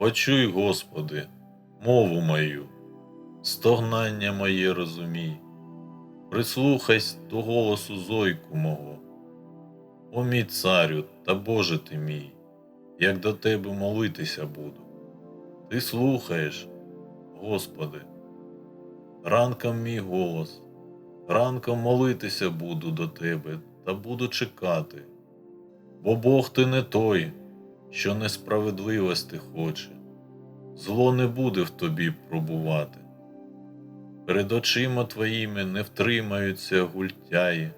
Почуй, Господи, мову мою, стогнання моє розумій, прислухайся до голосу зойку мого. О мій царю та Боже ти мій, як до тебе молитися буду. Ти слухаєш, Господи, ранком мій голос, ранком молитися буду до Тебе та буду чекати, бо Бог ти не той, що несправедливості хоче, зло не буде в тобі пробувати. Перед очима твоїми не втримаються гультяї,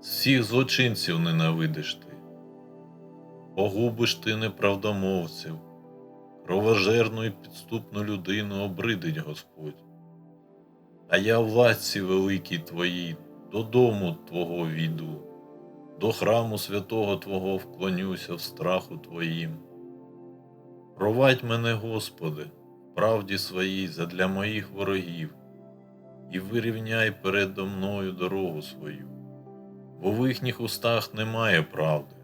всіх злочинців ненавидиш ти, погубиш ти неправдомовців, кровожерну і підступну людину обридить Господь. А я в ласці великій твоїй додому Твого війду, до храму святого Твого вклонюся в страху Твоїм. Провадь мене, Господи, правді своїй задля моїх ворогів, і вирівняй передо мною дорогу свою, бо в їхніх устах немає правди,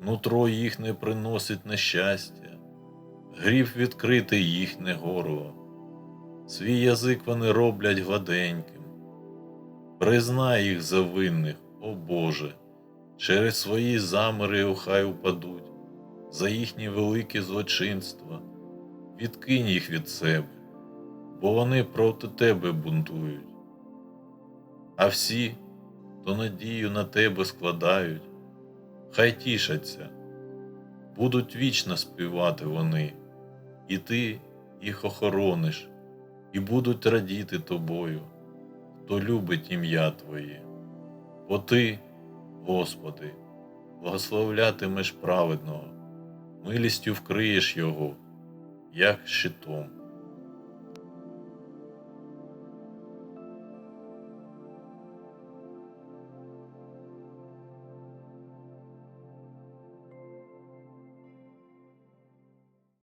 нутро їх не приносить нещастя, гріб відкритий їхнє горло, свій язик вони роблять гладеньким. Признай їх за винних, о Боже, через свої замири охай упадуть, за їхні великі злочинства, відкинь їх від себе, бо вони проти тебе бунтують. А всі, хто надію на тебе складають, хай тішаться, будуть вічно співати вони, і ти їх охорониш, і будуть радіти тобою, хто любить ім'я Твоє. Бо ти, Господи, благословлятимеш праведного, милістю вкриєш його, як щитом.